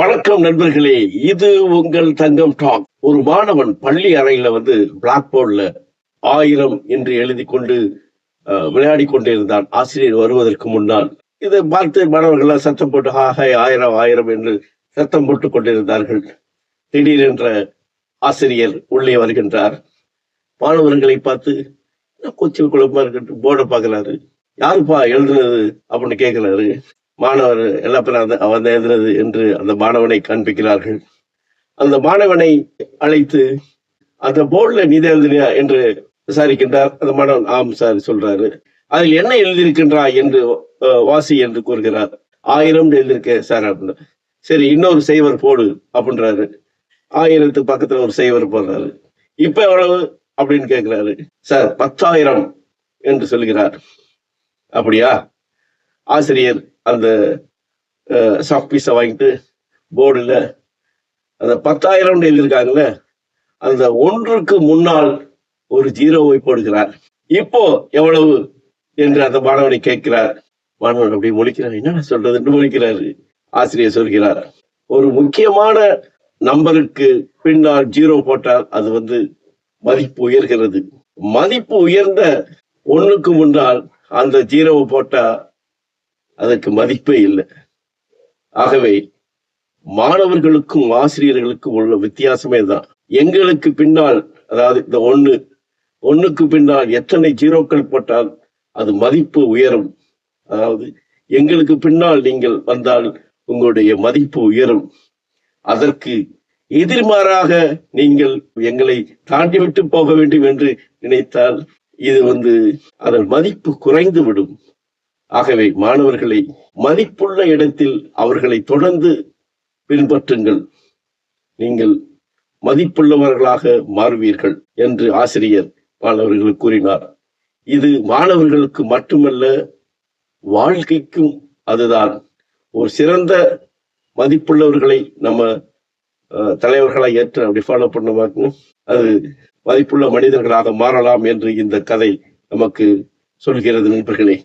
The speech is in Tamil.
வணக்கம் நண்பர்களே இது உங்கள் தங்கம் டாக். ஒரு மாணவன் பள்ளி அறையில வந்து பிளாக் போர்டில் ஆயிரம் என்று எழுதி கொண்டு விளையாடி கொண்டிருந்தான். ஆசிரியர் வருவதற்கு முன்னால். இதை பார்த்து மாணவர்கள் சத்தம் போட்டு ஹா ஆயிரம் ஆயிரம் என்று சத்தம் போட்டுக் கொண்டிருந்தார்கள். திடீரென்ற ஆசிரியர் உள்ளே வருகின்றார். மாணவர்களை பார்த்து கொச்சில் குழப்பமா இருக்கட்டும் போர்டை பார்க்கறாரு. யாருப்பா எழுதுனது? அப்படின்னு கேட்கிறாரு மாணவர் எல்லாம் பேரும் அந்த அவன் என்று அந்த மாணவனை காண்பிக்கிறார்கள். அந்த மாணவனை அழைத்து அந்த போர்டில் நீதே தான் எழுதினியா? என்று விசாரிக்கின்றார். அந்த மாணவன் ஆம் சார் சொல்றாரு. அதில் என்ன எழுதியிருக்கின்றா? என்று வாசி என்று கூறுகிறார். ஆயிரம் எழுதியிருக்க சார் அப்படின்னு. சரி இன்னொரு செய்வர் போடு அப்படின்றாரு. ஆயிரத்து பக்கத்துல ஒரு செய்வர் போடுறாரு. இப்ப எவ்வளவு? அப்படின்னு கேட்கிறாரு சார் பத்தாயிரம் என்று சொல்கிறார். அப்படியா? ஆசிரியர் அந்த சாஃப்ட் பீஸை வாங்கிட்டு போர்டுல அந்த பத்தாயிரம் எழுதியிருக்காங்கல்ல அந்த ஒன்றுக்கு முன்னால் ஒரு ஜீரோவை போடுகிறார். இப்போ எவ்வளவு என்று அந்த மாணவனை கேட்கிறார். மாணவன் அப்படி முழிக்கிறார். என்ன சொல்றதுன்னு முழிக்கிறாரு. ஆசிரியர் சொல்கிறார். ஒரு முக்கியமான நம்பருக்கு பின்னால் ஜீரோ போட்டால் அது வந்து மதிப்பு உயர்கிறது. மதிப்பு உயர்ந்த ஒண்ணுக்கு முன்னால் அந்த ஜீரோவை போட்டா அதற்கு மதிப்பே இல்லை. ஆகவே மாணவர்களுக்கும் ஆசிரியர்களுக்கும் உள்ள வித்தியாசமே தான் எங்களுக்கு பின்னால் அதாவது இந்த ஒண்ணு ஒண்ணுக்கு பின்னால் எத்தனை ஜீரோக்கள் போட்டால் அது மதிப்பு உயரும். அதாவது எங்களுக்கு பின்னால் நீங்கள் வந்தால் உங்களுடைய மதிப்பு உயரும். அதற்கு எதிர்மாறாக நீங்கள் எங்களை தாண்டி விட்டு போக வேண்டும் என்று நினைத்தால் இது வந்து அதன் மதிப்பு குறைந்து விடும் ஆகவே மாணவர்களை மதிப்புள்ள இடத்தில் அவர்களை தொடர்ந்து பின்பற்றுங்கள். நீங்கள் மதிப்புள்ளவர்களாக மாறுவீர்கள் என்று ஆசிரியர் மாணவர்களுக்கு கூறினார். இது மாணவர்களுக்கு மட்டுமல்ல வாழ்க்கைக்கும் அதுதான். ஒரு சிறந்த மதிப்புள்ளவர்களை நம்ம அஹ், ஏற்ற ஏற்று அப்படி ஃபாலோ பண்ண அது மதிப்புள்ள மனிதர்களாக மாறலாம் என்று இந்த கதை நமக்கு சொல்கிறது நண்பர்களே.